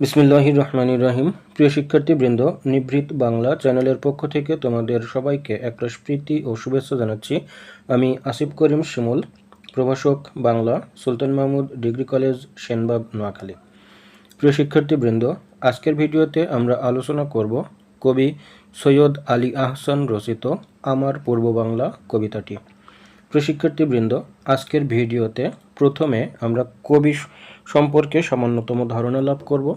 বিসমিল্লাহির রহমানির রহিম। প্রিয় শিক্ষার্থীবৃন্দ, নিভৃত বাংলা চ্যানেলের পক্ষ থেকে তোমাদের সবাইকে একটা প্রীতি ও শুভেচ্ছা জানাচ্ছি। আমি আসিফ করিম শিমুল, প্রভাষক বাংলা, সুলতান মাহমুদ ডিগ্রি কলেজ, সেনবাগ, নোয়াখালী। প্রিয় শিক্ষার্থীবৃন্দ, আজকের ভিডিওতে আমরা আলোচনা করব কবি সৈয়দ আলী আহসান রচিত আমার পূর্ব বাংলা কবিতাটি। প্রিয় শিক্ষার্থীবৃন্দ, আজকের ভিডিওতে প্রথমে আমরা কবি সম্পর্কে সামান্যতম ধারণা লাভ করব।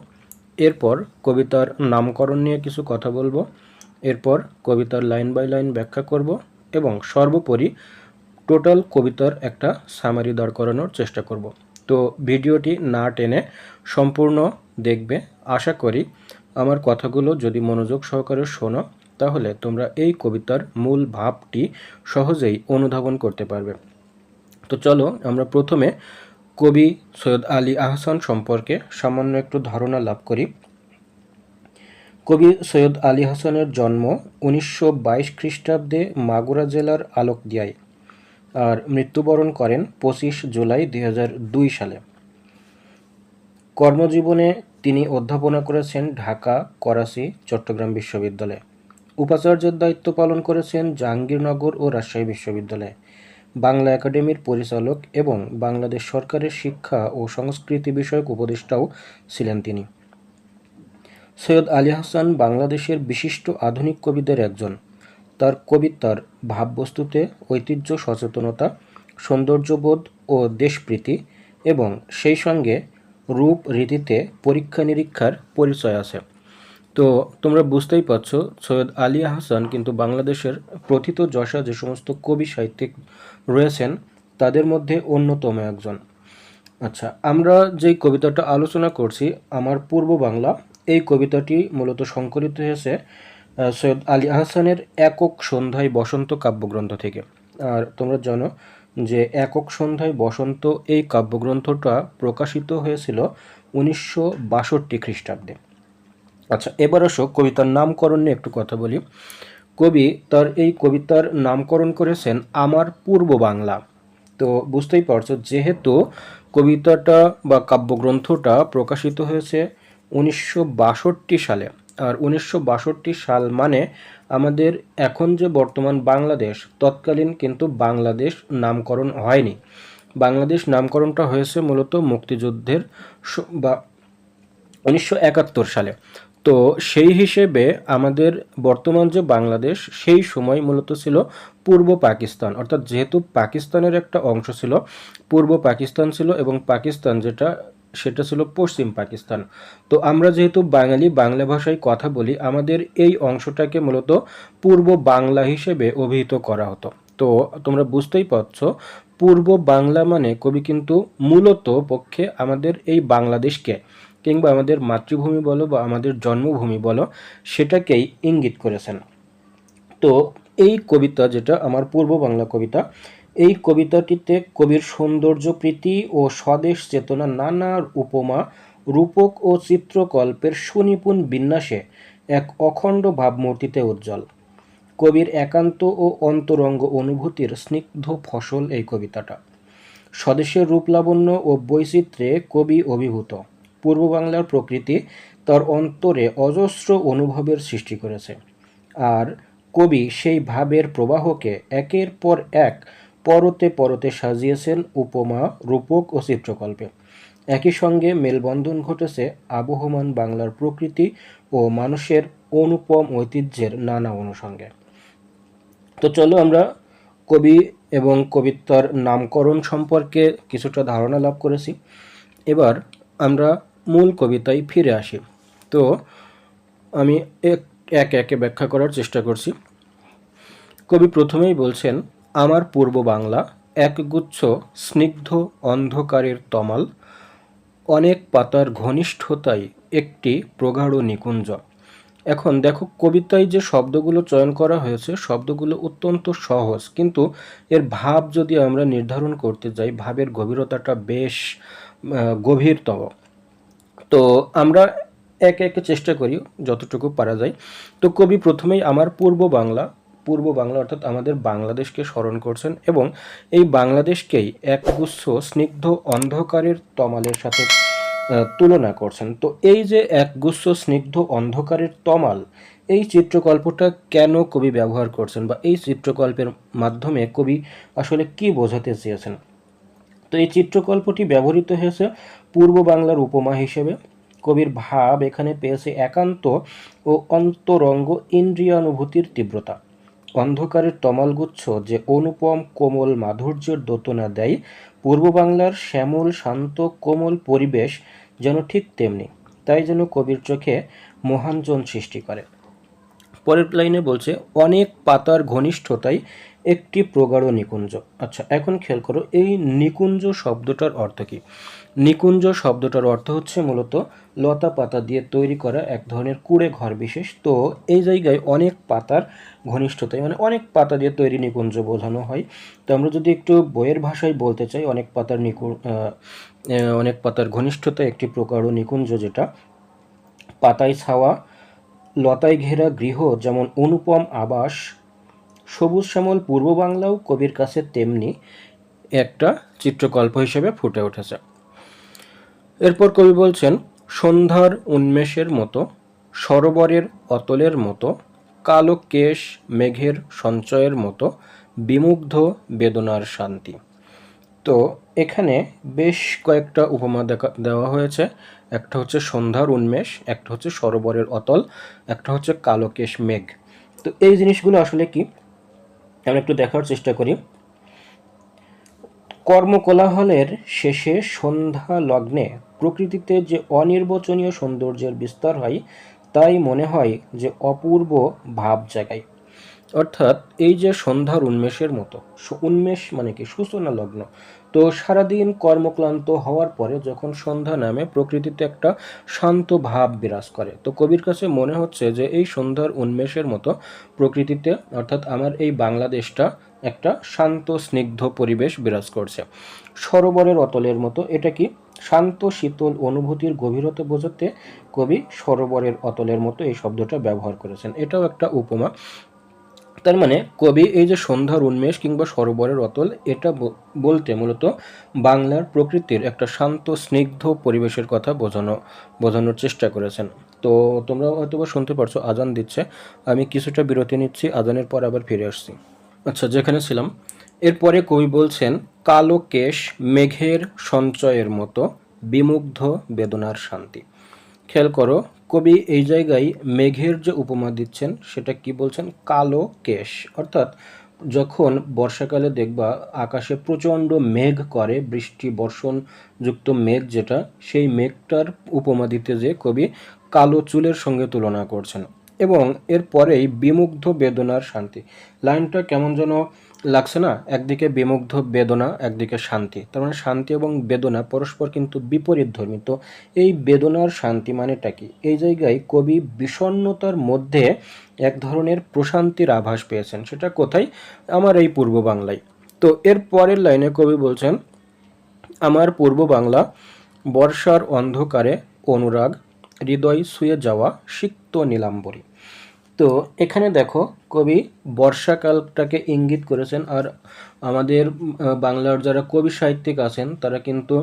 এরপর কবিতার নামকরণ নিয়ে কিছু কথা বলব। এরপর কবিতার লাইন বাই লাইন ব্যাখ্যা করব এবং সর্বোপরি টোটাল কবিতার একটা সামারি দাঁড় করানোর চেষ্টা করব। তো ভিডিওটি না টেনে সম্পূর্ণ দেখবে। আশা করি আমার কথাগুলো যদি মনোযোগ সহকারে শোনো, তাহলে তোমরা এই কবিতার মূল ভাবটি সহজেই অনুধাবন করতে পারবে। তো চলো আমরা প্রথমে কবি সৈয়দ আলী আহসান সম্পর্কে সামান্য একটু ধারণা লাভ করি। কবি সৈয়দ আলী হাসানের জন্ম উনিশশো বাইশ খ্রিস্টাব্দে মাগুরা জেলার আলোকদিয়ায় আর মৃত্যুবরণ করেন পঁচিশ জুলাই দুই হাজার দুই সালে। কর্মজীবনে তিনি অধ্যাপনা করেছেন ঢাকা, করাচি, চট্টগ্রাম বিশ্ববিদ্যালয়ে। উপাচার্যের দায়িত্ব পালন করেছেন জাহাঙ্গীরনগর ও রাজশাহী বিশ্ববিদ্যালয়ে। বাংলা একাডেমির পরিচালক এবং বাংলাদেশ সরকারের শিক্ষা ও সংস্কৃতি বিষয়ক উপদেষ্টাও ছিলেন তিনি। সৈয়দ আলী হাসান বাংলাদেশের বিশিষ্ট আধুনিক কবিদের একজন। তার কবিতার ভাববস্তুতে ঐতিহ্য, সচেতনতা, সৌন্দর্যবোধ ও দেশপ্রীতি এবং সেই সঙ্গে রূপ রীতিতে পরীক্ষা নিরীক্ষার পরিচয় আছে। তো তোমরা বুঝতেই পারছ, সৈয়দ আলী হাসান কিন্তু বাংলাদেশের প্রথিত যশা যে সমস্ত কবি সাহিত্যিক রয়েছেন, তাদের মধ্যে অন্যতম একজন। আচ্ছা আমরা যেই কবিতাটা আলোচনা করছি, আমার পূর্ব বাংলা, এই কবিতাটি মূলত সংকলিত হয়েছে সৈয়দ আলী আহসানের একক সন্ধ্যায় বসন্ত কাব্যগ্রন্থ থেকে। আর তোমরা জানো যে একক সন্ধ্যায় বসন্ত এই কাব্যগ্রন্থটা প্রকাশিত হয়েছিল উনিশশো বাষট্টি খ্রিস্টাব্দে। আচ্ছা এবার আসো কবিতার নামকরণ নিয়ে একটু কথা বলি। কবি তার এই কবিতার নামকরণ করেছেন আমার পূর্ব বাংলা। তো বুঝতেই পারছ, যেহেতু কবিতাটা বা কাব্যগ্রন্থটা প্রকাশিত হয়েছে উনিশশো বাষট্টি সালে, আর উনিশশো বাষট্টি সাল মানে আমাদের এখন যে বর্তমান বাংলাদেশ, তৎকালীন কিন্তু বাংলাদেশ নামকরণ হয়নি। বাংলাদেশ নামকরণটা হয়েছে মূলত মুক্তিযুদ্ধের বা উনিশশো একাত্তর সালে। তো সেই হিসেবে আমাদের বর্তমান যে বাংলাদেশ, সেই সময় মূলত ছিল পূর্ব পাকিস্তান। অর্থাৎ যেহেতু পাকিস্তানের একটা অংশ ছিল, পূর্ব পাকিস্তান ছিল এবং পাকিস্তান যেটা, সেটা ছিল পশ্চিম পাকিস্তান। তো আমরা যেহেতু বাঙালি, বাংলা ভাষায় কথা বলি, আমাদের এই অংশটাকে মূলত পূর্ব বাংলা হিসেবে অভিহিত করা হতো। তো তোমরা বুঝতেই পারছ, পূর্ব বাংলা মানে কবি কিন্তু মূলত পক্ষে আমাদের এই বাংলাদেশকে কিংবা আমাদের মাতৃভূমি বলো বা আমাদের জন্মভূমি বলো, সেটাকেই ইঙ্গিত করেছেন। তো এই কবিতা যেটা, আমার পূর্ব বাংলা কবিতা, এই কবিতাটিতে কবির সৌন্দর্য, প্রীতি ও স্বদেশ চেতনা, নানা উপমা, রূপক ও চিত্রকল্পের সুনিপুণ বিন্যাসে এক অখণ্ড ভাবমূর্তিতে উজ্জ্বল। কবির একান্ত ও অন্তরঙ্গ অনুভূতির স্নিগ্ধ ফসল এই কবিতাটা। স্বদেশের রূপলাবণ্য ও বৈচিত্র্যে কবি অভিভূত। পূর্ব বাংলার প্রকৃতি তার অন্তরে অজস্র অনুভবের সৃষ্টি করেছে। আর কবি সেই ভাবের প্রবাহকে একের পর এক পরতে পরতে সাজিয়েছেন উপমা, রূপক ও চিত্রকল্পে। একই সঙ্গে মেলবন্ধন ঘটেছে আবহমান বাংলার প্রকৃতি ও মানুষের অনুপম ঐতিহ্যের নানা অনুষঙ্গে। তো চলো আমরা কবি এবং কবিতার নামকরণ সম্পর্কে কিছুটা ধারণা লাভ করেছি। এবার আমরা মূল কবিতায় ফিরে আসি। তো, আমি এক, একে একে ব্যাখ্যা করার চেষ্টা করছি। কবি প্রথমেই বলছেন, আমার পূর্ব বাংলা একগুচ্ছ স্নিগ্ধ অন্ধকারের তমাল, অনেক পাতার ঘনিষ্ঠতায় একটি প্রগাঢ় নিকুঞ্জ। এখন দেখো, কবিতায় যে শব্দগুলো চয়ন করা হয়েছে, শব্দগুলো অত্যন্ত সহজ। কিন্তু এর ভাব যদি আমরা নির্ধারণ করতে যাই, ভাবের গভীরতাটা বেশ গভীরতম তো আমরা একে একে চেষ্টা করি যতটুকু পারা যায়। তো কবি প্রথমেই আমার পূর্ব বাংলা পূর্ব বাংলা অর্থাৎ আমাদের বাংলাদেশকে স্মরণ করছেন এবং এই বাংলাদেশকেই একগুচ্ছ স্নিগ্ধ অন্ধকারের তমালের সাথে তুলনা করছেন। তো এই যে একগুচ্ছ স্নিগ্ধ অন্ধকারের তমাল, এই চিত্রকল্পটা কেন কবি ব্যবহার করছেন বা এই চিত্রকল্পের মাধ্যমে কবি আসলে কি বোঝাতে চেয়েছেন? তো এই চিত্রকল্পটি ব্যবহৃত হয়েছে পূর্ব বাংলার উপমা হিসেবে। কবির ভাব এখানে পেয়েছে একান্ত ও অন্তরঙ্গ ইন্দ্রিয়ানুভূতির তীব্রতা। অন্ধকারের তমালগুচ্ছ যে অনুপম কোমল মাধুর্যের দোতনা দেয়, পূর্ব বাংলার শ্যামল, শান্ত, কোমল পরিবেশ যেন ঠিক তেমনি, তাই যেন কবির চোখে মহাঞ্জন সৃষ্টি করে। পরের লাইনে বলছে, অনেক পাতার ঘনিষ্ঠতায় একটি প্রগাঢ় নিকুঞ্জ। আচ্ছা এখন খেয়াল করো, এই নিকুঞ্জ শব্দটার অর্থ কি? নিকুঞ্জ শব্দটার অর্থ হচ্ছে মূলত লতা পাতা দিয়ে তৈরি করা এক ধরনের কুড়ে ঘর বিশেষ। তো এই জায়গায় অনেক পাতার ঘনিষ্ঠতায় মানে অনেক পাতা দিয়ে তৈরি নিকুঞ্জ বোঝানো হয়। তো আমরা যদি একটু বইয়ের ভাষায় বলতে চাই, অনেক পাতার নিকু অনেক পাতার ঘনিষ্ঠতা একটি প্রকার নিকুঞ্জ যেটা পাতায় ছাওয়া, লতায় ঘেরা গৃহ যেমন অনুপম আবাস, সবুজ শ্যামল পূর্ব বাংলাও কবির কাছে তেমনি একটা চিত্রকল্প হিসেবে ফুটে উঠেছে। এরপর কবি বলছেন, সন্ধ্যার উন্মেষের মতো, সরোবরের অতলের মতো, কালো কেশ মেঘের সঞ্চয়ের মতো, বিমুগ্ধ বেদনার শান্তি। তো এখানে বেশ কয়েকটা উপমা দেখা, দেওয়া হয়েছে। একটা হচ্ছে সন্ধ্যার উন্মেষ, একটা হচ্ছে সরোবরের অতল, একটা হচ্ছে কালোকেশ মেঘ। তো এই জিনিসগুলো আসলে কি? আমরা একটু দেখার চেষ্টা করি। কর্মকোলাহলের শেষে সন্ধ্যা লগ্নে প্রকৃতিতে যে অনির্বচনীয় সৌন্দর্যের বিস্তার হয়, তাই মনে হয় যে অপূর্ব ভাব জাগায়। অর্থাৎ এই যে সন্ধ্যার উন্মেষের মতো উন্মেষ মানে কি? সূচনা লগ্ন? তো সারাদিন কর্মক্লান্ত হওয়ার পরে যখন সন্ধ্যা নামে, প্রকৃতিতে একটা শান্ত ভাব বিরাজ করে। তো কবির কাছে মনে হচ্ছে যে এই সন্ধ্যার উন্মেষের মতো প্রকৃতিতে, অর্থাৎ আমার এই বাংলাদেশটা একটা শান্ত, স্নিগ্ধ পরিবেশ বিরাজ করছে। সরোবরের অতলের মতো। এটা কি শান্ত, শীতল অনুভূতির গভীরতা বোঝাতে কবি সরোবরের অতলের মতো এই শব্দটা ব্যবহার করেছেন? এটাও একটা উপমা। তার মানে কবি এই যে সন্ধ্যার উন্মেষ কিংবা সরোবরের অতল, এটা বলতে মূলত বাংলার প্রকৃতির একটা শান্ত, স্নিগ্ধ পরিবেশের কথা বোঝানো, বোঝানোর চেষ্টা করেছেন। তো তোমরা হয়তো বা শুনতে পারছ, আজান দিচ্ছে। আমি কিছুটা বিরতি নিচ্ছি, আজানের পর আবার ফিরে আসছি। আচ্ছা যেখানে ছিলাম এরপরে কবি বলছেন, কালো কেশ মেঘের সঞ্চয়ের মতো বিমুগ্ধ বেদনার শান্তি। খেয়াল করো, কবি এই জায়গায় মেঘের যে উপমা দিচ্ছেন, সেটা কি বলছেন? কালো কেশ। অর্থাৎ যখন বর্ষাকালে দেখবা আকাশে প্রচণ্ড মেঘ করে, বৃষ্টি, বর্ষণ যুক্ত মেঘ যেটা, সেই মেঘটার উপমা দিতে যে কবি কালো চুলের সঙ্গে তুলনা করছেন। এবং এরপরেই বিমুগ্ধ বেদনার শান্তি। লাইনটা কেমন যেন লাগছে না? একদিকে বিমুগ্ধ বেদনা, একদিকে শান্তি। তার মানে শান্তি এবং বেদনা পরস্পর কিন্তু বিপরীত ধর্মী। তো এই বেদনার শান্তি মানেটা কি? এই জায়গায় কবি বিষণ্ণতার মধ্যে এক ধরনের প্রশান্তির আভাস পেয়েছেন। সেটা কোথায়? আমার এই পূর্ব বাংলায়। তো এর পরের লাইনে কবি বলছেন, আমার পূর্ব বাংলা বর্ষার অন্ধকারে অনুরাগ, হৃদয় শুয়ে যাওয়া সিক্ত নীলাম্বরী। তো এখানে দেখো কবি বর্ষাকালটাকে ইঙ্গিত করেছেন আর আমাদের বাংলার যারা কবি সাহিত্যিক আছেন, তারা কিন্তু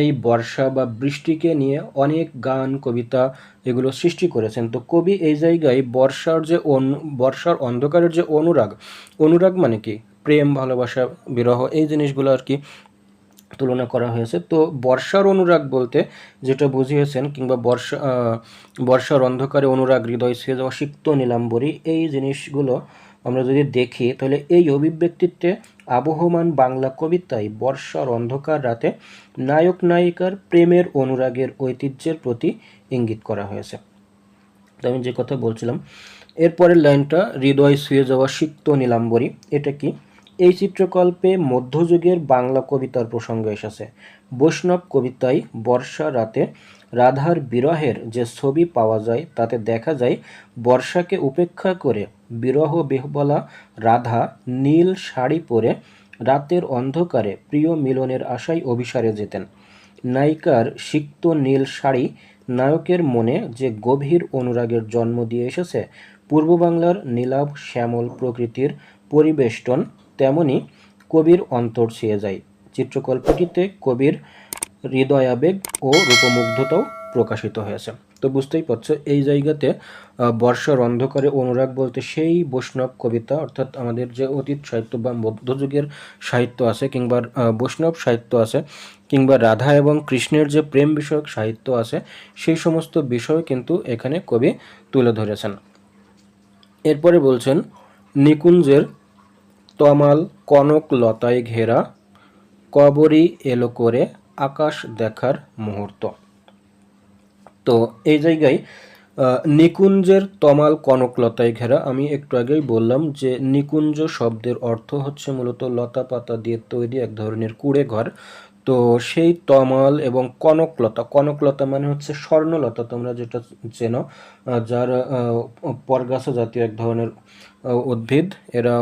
এই বর্ষা বা বৃষ্টিকে নিয়ে অনেক গান, কবিতা এগুলো সৃষ্টি করেছেন। তো কবি এই জায়গায় বর্ষার যে অনু, বর্ষার অন্ধকারের যে অনুরাগ অনুরাগ মানে কি? প্রেম, ভালোবাসা, বিরহ, এই জিনিসগুলো আর কি তুলনা করা হয়েছে। তো বর্ষার অনুরাগ বলতে যেটা বুঝিয়েছেন কিংবা বর্ষা বর্ষার অন্ধকারে অনুরাগ, হৃদয় ছুঁয়ে যাওয়া সিক্ত নীলাম্বরী, এই জিনিসগুলো আমরা যদি দেখি, তাহলে এই অভিব্যক্তিত্বে আবহমান বাংলা কবিতায় বর্ষার অন্ধকার রাতে নায়ক নায়িকার প্রেমের অনুরাগের ঐতিহ্যের প্রতি ইঙ্গিত করা হয়েছে। তো আমি যে কথা বলছিলাম, এরপরের লাইনটা, হৃদয় শুয়ে যাওয়া সিক্ত নীলাম্বরী, এটা কি? এই চিত্রকল্পে মধ্যযুগের বাংলা কবিতার প্রসঙ্গ এসেছে। বৈষ্ণব কবিতায় বর্ষা রাতে রাধার বিরহের যে ছবি পাওয়া যায়, তাতে দেখা যায় বর্ষাকে উপেক্ষা করে বিরহ বেহবলা রাধা নীল শাড়ি পরে রাতের অন্ধকারে প্রিয় মিলনের আশায় অভিসারে যেতেন। নায়িকার সিক্ত নীল শাড়ি নায়কের মনে যে গভীর অনুরাগের জন্ম দিয়ে এসেছে পূর্ব বাংলার নীলাভ শ্যামল প্রকৃতির পরিবেষ্টন তেমনি কবির অন্তর ছুঁয়ে যায়। চিত্রকল্পটিতে কবির হৃদয়াবেগ ও রূপমুগ্ধতাও প্রকাশিত হয়েছে। তো বুঝতেই পারছ, এই জায়গাতে বর্ষার অন্ধকারে অনুরাগ বলতে সেই বৈষ্ণব কবিতা, অর্থাৎ আমাদের যে অতীত সাহিত্য বা মধ্যযুগের সাহিত্য আছে, কিংবা বৈষ্ণব সাহিত্য আছে, কিংবা রাধা এবং কৃষ্ণের যে প্রেম বিষয়ক সাহিত্য আছে, সেই সমস্ত বিষয় কিন্তু এখানে কবি তুলে ধরেছেন। এরপরে বলছেন, নিকুঞ্জের তমাল কনক লতায় ঘেরা, কবরী এলো করে আকাশ দেখার মুহূর্ত। তো এই জায়গায় নিকুঞ্জের তমাল কনকলতায় ঘেরা, আমি একটু আগেই বললাম যে নিকুঞ্জ শব্দের অর্থ হচ্ছে মূলত লতা পাতা দিয়ে তৈরি এক ধরনের কুড়ে ঘর। তো সেই তমাল এবং কনকলতা কনকলতা মানে হচ্ছে স্বর্ণলতা তোমরা যেটা চেনো যার পরগাছা জাতীয় এক ধরনের উদ্ভিদ। এরা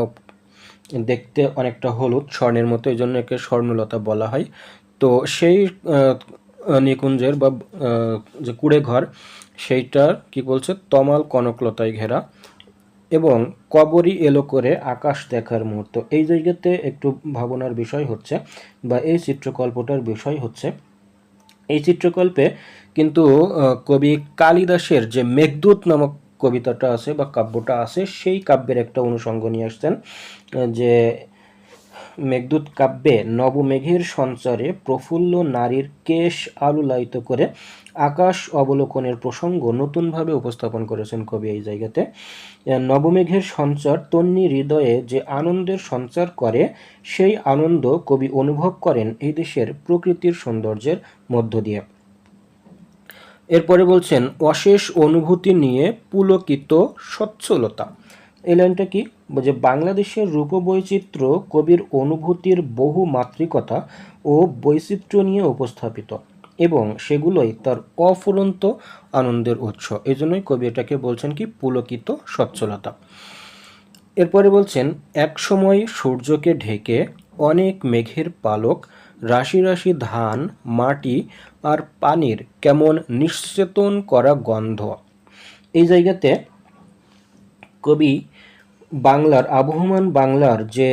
দেখতে অনেকটা হলুদ, স্বর্ণের মতো, এই জন্য একে স্বর্ণলতা বলা হয়। তো সেই নিকুঞ্জের বা যে কুড়ে ঘর সেইটার কি বলছে? তমাল কনকলতায় ঘেরা এবং কবরই এলো করে আকাশ দেখার মুহূর্ত। এই জায়গাতে একটু ভাবনার বিষয় হচ্ছে বা এই চিত্রকল্পটার বিষয় হচ্ছে, এই চিত্রকল্পে কিন্তু কবি কালিদাসের যে মেঘদূত নামক কবিতাটা আছে বা কাব্যটা আছে সেই কাব্যের একটা অনুষঙ্গ নিয়ে আসছেন আহ, যে মেঘদূত কাব্যে নবমেঘের সঞ্চারে প্রফুল্ল নারীর কেশ আলুলায়িত করে আকাশ অবলোকনের প্রসঙ্গ নতুনভাবে উপস্থাপন করেছেন কবি এই জায়গাতে। নবমেঘের সঞ্চার তন্নি হৃদয়ে যে আনন্দের সঞ্চার করে সেই আনন্দ কবি অনুভব করেন এই দেশের প্রকৃতির সৌন্দর্যের মধ্য দিয়ে। এরপরে বলছেন, অশেষ অনুভূতি নিয়ে পুলকিত সচ্ছলতা। এই লাইনটা কি? যে বাংলাদেশের রূপবৈচিত্র্য কবির অনুভূতির বহু মাত্রিকতা ও বৈচিত্র্য নিয়ে উপস্থাপিত এবং সেগুলোই তার অফুরন্ত আনন্দের উৎস। এই জন্যই কবি এটাকে বলছেন কি? পুলকিত সচ্ছলতা। এরপরে বলছেন এক সময় সূর্যকে ঢেকে অনেক মেঘের পালক রাশি রাশি ধান, মাটি আর পানির কেমন নিশ্চেতন করা গন্ধ। এই জায়গাতে কবি বাংলার, আবহমান বাংলার যে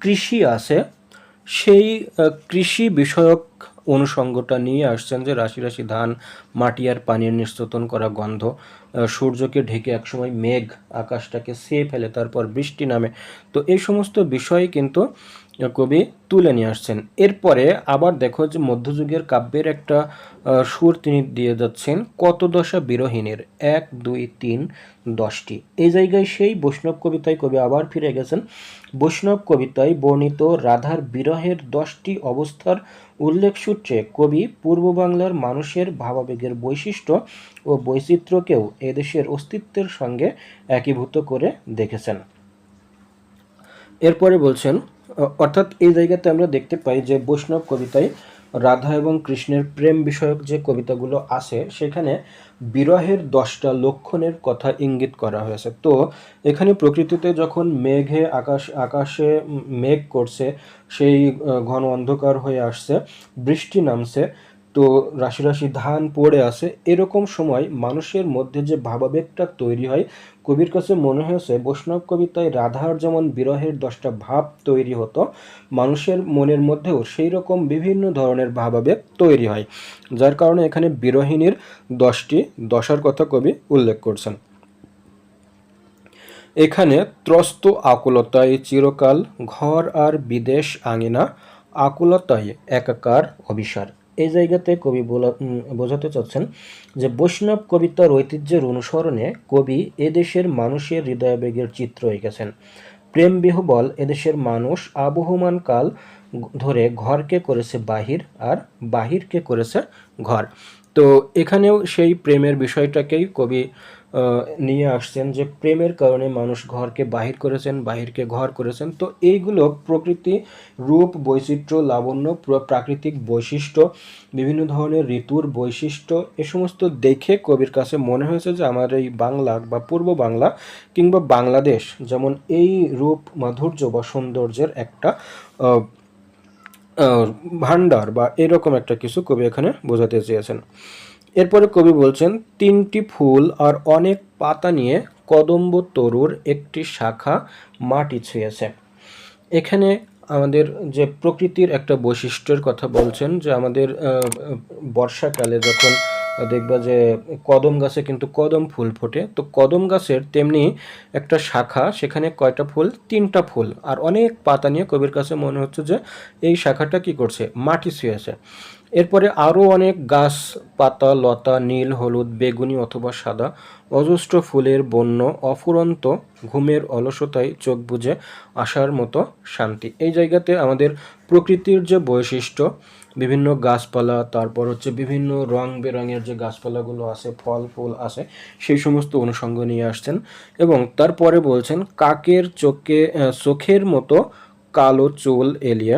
কৃষি আছে, সেই কৃষি বিষয়ক অনুষঙ্গটা নিয়ে আসছেন যে রাশি রাশি ধান, মাটি আর পানির নিশ্চেতন করা গন্ধ। সূর্যকে ঢেকে একসময় মেঘ আকাশটাকে সেয়ে ফেলে, তারপর বৃষ্টি নামে। তো এই সমস্ত বিষয় কিন্তু কবি তুলে নিয়ে আসছেন। এরপরে আবার দেখো যে মধ্যযুগের কাব্যের একটা সুর তিনি দিয়ে যাচ্ছেন কত দশা বিরোহিনীর এক, দুই, তিন, দশটি। এই জায়গায় সেই বৈষ্ণব কবিতায় কবি আবার ফিরে গেছেন। বৈষ্ণব কবিতায় বর্ণিত রাধার বিরহের দশটি অবস্থার উল্লেখ সূত্রে কবি পূর্ব বাংলার মানুষের ভাবাবেগের বৈশিষ্ট্য ও বৈচিত্র্যকেও এদেশের অস্তিত্বের সঙ্গে একীভূত করে দেখেছেন। এরপরে বলছেন অর্থাৎ এই জায়গাতে আমরা দেখতে পাই যে বৈষ্ণব কবিতায় রাধা এবং কৃষ্ণের প্রেম বিষয়ক যে কবিতাগুলো আছে, সেখানে বিরহের দশটা লক্ষণের কথা ইঙ্গিত করা হয়েছে। তো, এখানে প্রকৃতিতে যখন মেঘে আকাশ, আকাশে মেঘ করছে, সেই ঘন অন্ধকার হয়ে আসছে, বৃষ্টি নামছে, তো রাশি রাশি ধান পড়ে আছে, এরকম সময় মানুষের মধ্যে যে ভাবাবেগটা তৈরি হয় কবির কাছে মনে হয়েছে, বৈষ্ণব কবিতায় রাধার যেমন বিরহের দশটা ভাব তৈরি হতো, মানুষের মনের মধ্যেও সেই রকম বিভিন্ন ধরনের ভাবাবেগ তৈরি হয়, যার কারণে এখানে বিরহিনীর দশটি দশার কথা কবি উল্লেখ করছেন। এখানে ত্রস্ত আকুলতায় চিরকাল, ঘর আর বিদেশ আঙিনা, আকুলতায় একাকার অভিসার। এই জায়গাতে কবি বোঝাতে চাচ্ছেন যে বৈষ্ণব কবিতার ঐতিহ্যের অনুসরণে কবি এদেশের মানুষের হৃদয়াবেগের চিত্র এঁকেছেন। প্রেম বিহবল এদেশের মানুষ আবহমান কাল ধরে ঘরকে করেছে বাহির আর বাহিরকে করেছে ঘর। তো এখানেও সেই প্রেমের বিষয়টাকেই কবি নিয়ে আসছেন যে প্রেমের কারণে মানুষ ঘরকে বাহির করেছেন, বাহিরকে ঘর করেছেন। তো এইগুলো প্রকৃতি, রূপ, বৈচিত্র্য, লাবণ্য, প্র- প্রাকৃতিক বৈশিষ্ট্য, বিভিন্ন ধরনের ঋতুর বৈশিষ্ট্য, এ সমস্ত দেখে কবির কাছে মনে হয়েছে যে আমার এই বাংলা বা পূর্ব বাংলা কিংবা বাংলাদেশ যেমন এই রূপ, মাধুর্য বা সৌন্দর্যের একটা ভাণ্ডার বা এরকম একটা কিছু কবি এখানে বোঝাতে চেয়েছেন। এরপরে কবি বলছেন, তিনটি ফুল আর অনেক পাতা নিয়ে কদম্ব তরুর একটি শাখা মাটি ছুঁয়েছে। এখানে আমাদের যে প্রকৃতির একটা বৈশিষ্ট্যের কথা বলছেন যে আমাদের বর্ষাকালে যখন দেখবা যে কদম গাছে কিন্তু কদম ফুল ফোটে, তো কদম গাছের তেমনি একটা শাখা, সেখানে কয়টা ফুল? তিনটা ফুল। আর অনেক পাতা নিয়ে কবির কাছে মনে হচ্ছে যে এই শাখাটা কি করছে? মাটি ছুঁয়েছে। এরপরে আরও অনেক গাছ, পাতা, লতা, নীল, হলুদ, বেগুনি অথবা সাদা, অজস্র ফুলের বন্য, অফুরন্ত ঘুমের অলসতায় চোখ বুজে আসার মতো শান্তি। এই জায়গাতে আমাদের প্রকৃতির যে বৈশিষ্ট্য, বিভিন্ন গাছপালা, তারপর হচ্ছে বিভিন্ন রং বেরঙের যে গাছপালাগুলো আছে, ফল, ফুল আছে, সেই সমস্ত অনুষঙ্গ নিয়ে আসছেন এবং তারপরে বলছেন, কাকের চোখে চোখের মতো কালো চুল এলিয়ে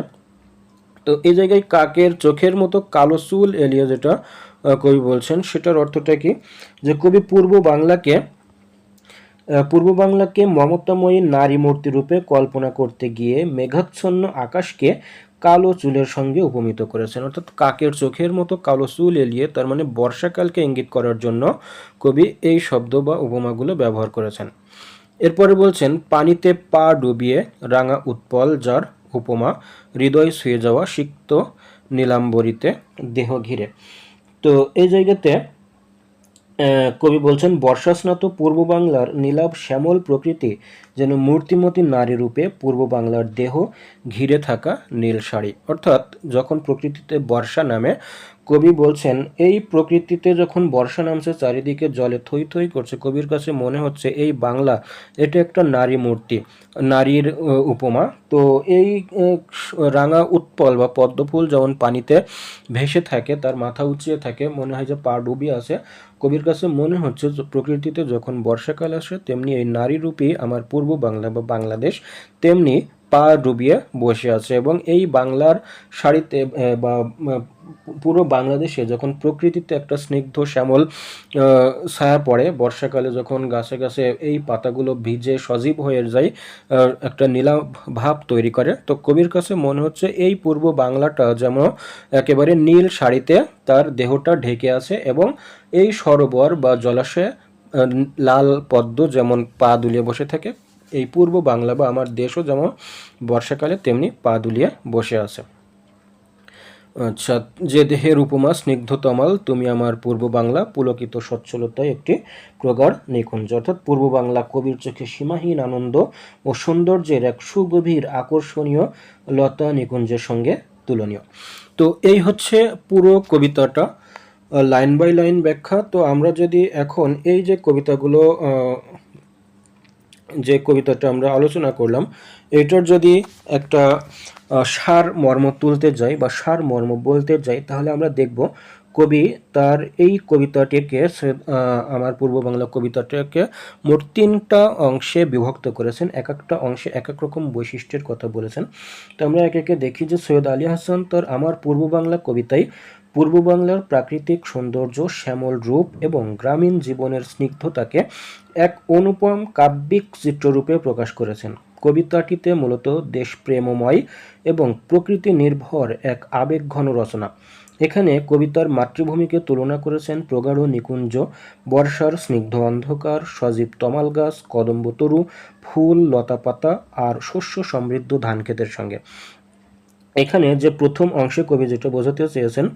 তো এই জায়গায় কাকের চোখের মতো কালো চুল, এলিয়ে যেটা কবি বলছেন, সেটার অর্থটা কি? যে কবি পূর্ব বাংলাকে পূর্ব বাংলাকে মমতাময়ী নারী মূর্তি রূপে কল্পনা করতে গিয়ে মেঘাচ্ছন্ন আকাশকে কালো চুলের সঙ্গে উপমিত করেছেন। অর্থাৎ কাকের চোখের মতো কালো চুল, এলিয়ে, তার মানে বর্ষাকালকে ইঙ্গিত করার জন্য কবি এই শব্দ বা উপমাগুলো ব্যবহার করেছেন। এরপরে বলছেন, পানিতে পা ডুবিয়ে রাঙা উৎপল, যার উপমা, হৃদয় ছুঁয়ে যাওয়া সিক্ত নীলাম্বরীতে দেহ ঘিরে। তো এই জায়গাতে কবি বলছেন বর্ষাস্নাত পূর্ব বাংলার নীলাভ শ্যামল প্রকৃতি যেন মূর্তিমতী নারী রূপে পূর্ব বাংলার দেহ ঘিরে থাকা নীল শাড়ি। অর্থাৎ যখন প্রকৃতিতে বর্ষা নামে কবি বলছেন, এই প্রকৃতিতে যখন বর্ষা নামছে, চারিদিকে জলে থই থই করছে, কবির কাছে মনে হচ্ছে এই বাংলা, এটা একটা নারী মূর্তি, নারীর উপমা। তো এই রাঙা উৎপল বা পদ্মফুল যেমন পানিতে ভেসে থাকে, তার মাথা উঁচিয়ে থাকে, মনে হয় যে পা ডুবিয়ে আছে, কবির কাছে মনে হচ্ছে প্রকৃতিতে যখন বর্ষাকাল আসে, তেমনি এই নারী রূপী আমার পূর্ব বাংলা বা বাংলাদেশ, তেমনি পা ডুবিয়ে বসে আছে এবং এই বাংলার শাড়িতে বা পুরো বাংলাদেশে যখন প্রকৃতিতে একটা স্নিগ্ধ শ্যামল ছায়া পড়ে, বর্ষাকালে যখন গাছে গাছে এই পাতাগুলো ভিজে সজীব হয়ে যায় একটা নীলা ভাব তৈরি করে, তো কবির কাছে মনে হচ্ছে এই পূর্ব বাংলাটা যেমন একেবারে নীল শাড়িতে তার দেহটা ঢেকে আছে এবং এই সরোবর বা জলাশয়ে লাল পদ্ম যেমন পা দুলিয়ে বসে থাকে, এই পূর্ব বাংলা বা আমার দেশও যেমন বর্ষাকালে তেমনি পা দুলিয়ে বসে আছে। আচ্ছা যে দেহের উপমা স্নিগ্ধ তমাল, তুমি আমার পূর্ব বাংলা, পুলকিত সচ্ছলতায় একটি প্রগাঢ় নিকুঞ্জ অর্থাৎ পূর্ব বাংলা কবির চোখে সীমাহীন আনন্দ ও সৌন্দর্যের এক সুগভীর আকর্ষণীয় লতা নিকুঞ্জের সঙ্গে তুলনীয়। তো এই হচ্ছে পুরো কবিতাটা লাইন বাই লাইন ব্যাখ্যা। তো আমরা যদি এখন এই যে কবিতাগুলো যে কবিতাটা আমরা আলোচনা করলাম এটার যদি একটা সার মর্ম তুলতে যাই বা সার মর্ম বলতে যাই, তাহলে আমরা দেখব কবি তার এই কবিতাটিকে আমার পূর্ব বাংলা কবিতাটাকে মোট তিনটা অংশে বিভক্ত করেছেন, এক একটা অংশে এক এক রকম বৈশিষ্ট্যের কথা বলেছেন। তো আমরা একে একে দেখি যে সৈয়দ আলী হাসান তার আমার পূর্ব বাংলা কবিতায় পূর্ব প্রাকৃতিক সৌন্দর্য, শ্যামল রূপ এবং গ্রামীণ জীবনের স্নিগ্ধতাকে এক অনুপম কাব্যিক চিত্ররূপে প্রকাশ করেছেন। কবিতাটিতে মূলত দেশপ্রেমময় এবং প্রকৃতি নির্ভর এক আবেগঘন রচনা। এখানে কবিতার মাতৃভূমিকে তুলনা করেছেন প্রগাঢ় নিকুঞ্জ, বর্ষার স্নিগ্ধ অন্ধকার, সজীব তমাল গাছ, কদম্ব তরু, ফুল লতাপাতা আর শস্য সমৃদ্ধ ধান ধানক্ষেতের সঙ্গে। এখানে যে প্রথম অংশে কবি যেটা বোঝাতে চেয়েছেন,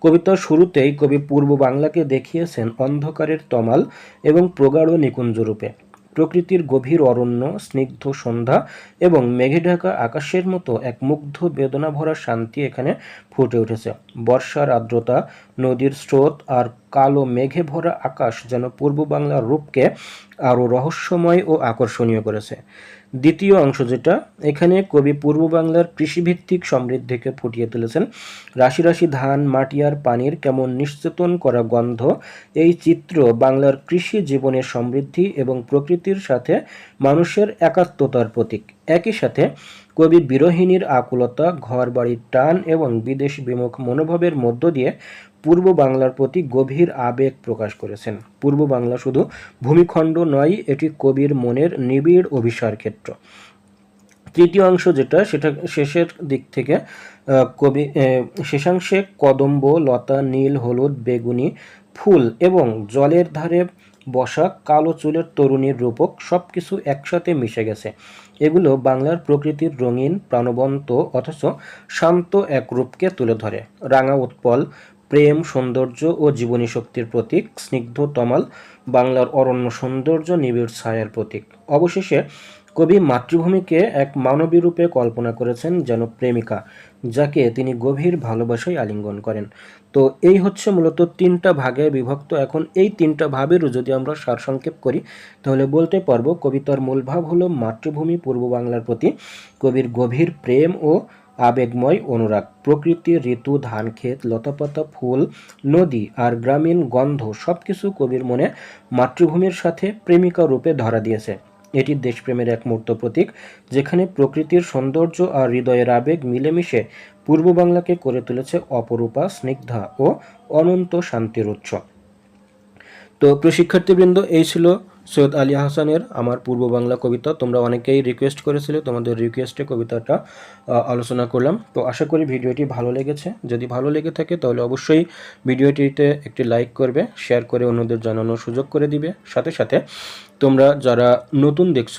কবিতার শুরুতেই কবি পূর্ব বাংলাকে দেখিয়েছেন অন্ধকারের তমাল এবং প্রগাঢ় নিকুঞ্জ রূপে। প্রকৃতির গভীর অরণ্য, স্নিগ্ধ সন্ধ্যা এবং মেঘে ঢাকা আকাশের মতো এক মুগ্ধ বেদনা ভরা শান্তি এখানে ফুটে উঠেছে। বর্ষার আর্দ্রতা, নদীর স্রোত আর কালো মেঘে ভরা আকাশ যেন পূর্ব বাংলার রূপকে আরও রহস্যময় ও আকর্ষণীয় করেছে। দ্বিতীয় অংশ যেটা, এখানে কবি পূর্ব বাংলার কৃষিভিত্তিক সমৃদ্ধিকে ফুটিয়ে তুলেছেন। রাশি রাশি ধান, মাটি আর পানির কেমন নিশ্চেতন করা গন্ধ, এই চিত্র বাংলার কৃষি জীবনের সমৃদ্ধি এবং প্রকৃতির সাথে মানুষের একাত্মতার প্রতীক। একই সাথে কবি বিরোহিনীর আকুলতা ঘর বাড়ির টান এবং বিদেশ বিমুখ মনোভাবের মধ্য দিয়ে পূর্ব বাংলার প্রতি গভীর আবেগ প্রকাশ করেছেন। পূর্ব বাংলা শুধু ভূমিখণ্ড নয়, এটি কবির মনের নিবিড় অভিসার ক্ষেত্র। তৃতীয় অংশ যেটা, সেটা শেষের দিক থেকে কবি শেষাংশে কদম্ব, লতা, নীল, হলুদ, বেগুনি, ফুল এবং জলের ধারে বসা কালো চুলের তরুণীর রূপক সব কিছু একসাথে মিশে গেছে। এগুলো বাংলার প্রকৃতির রঙিন, প্রাণবন্ত, অথচ শান্ত এক রূপকে তুলে ধরে। রাঙা উৎপল প্রেম, সৌন্দর্য ও জীবনী শক্তির প্রতীক, স্নিগ্ধ তমাল, বাংলার অরণ্য সৌন্দর্য, নিবিড় ছায়ার প্রতীক। অবশেষে কবি মাতৃভূমিকে এক মানবী রূপে কল্পনা করেছেন যেন প্রেমিকা, যাকে তিনি গভীর ভালোবাসায় আলিঙ্গন করেন। তো এই হচ্ছে মূলত তিনটা ভাগে বিভক্ত। এখন এই তিনটা ভাবেরও যদি আমরা সারসংক্ষেপ করি, তাহলে বলতে পারব কবিতার মূল ভাব হলো মাতৃভূমি পূর্ব বাংলার প্রতি কবির গভীর প্রেম ও আবেগময় অনুরাগ। প্রকৃতি, ঋতু, ধান, ক্ষেত, লতাপাতা, ফুল, নদী আর গ্রামীণ গন্ধ সবকিছু কবির মনে মাতৃভূমির সাথে প্রেমিকা রূপে ধরা দিয়েছে। এটি দেশপ্রেমের এক মূর্ত প্রতীক, যেখানে প্রকৃতির সৌন্দর্য আর হৃদয়ের আবেগ মিলেমিশে পূর্ব বাংলাকে করে তুলেছে অপরূপা, স্নিগ্ধা ও অনন্ত শান্তির উৎস। তো প্রিয় শিক্ষার্থীবৃন্দ এই ছিল সৈয়দ আলী হাসানের আমার পূর্ব বাংলা কবিতা তোমরা অনেকেই রিকোয়েস্ট করেছিলে, তোমাদের রিকোয়েস্টে কবিতাটা আলোচনা করলাম। তো আশা করি ভিডিওটি ভালো লেগেছে। যদি ভালো লেগে থাকে তাহলে অবশ্যই ভিডিওটিতে একটি লাইক করবে শেয়ার করে অন্যদের জানানোর সুযোগ করে দিবে। সাথে সাথে তোমরা যারা নতুন দেখছ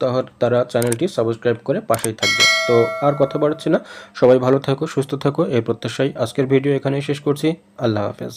তাহলে তারা চ্যানেলটি সাবস্ক্রাইব করে পাশেই থাকবে। তো আর কথা বাড়াচ্ছি না। সবাই ভালো থাকো, সুস্থ থাকো, এই প্রত্যাশায় আজকের ভিডিও এখানেই শেষ করছি। আল্লাহ হাফেজ।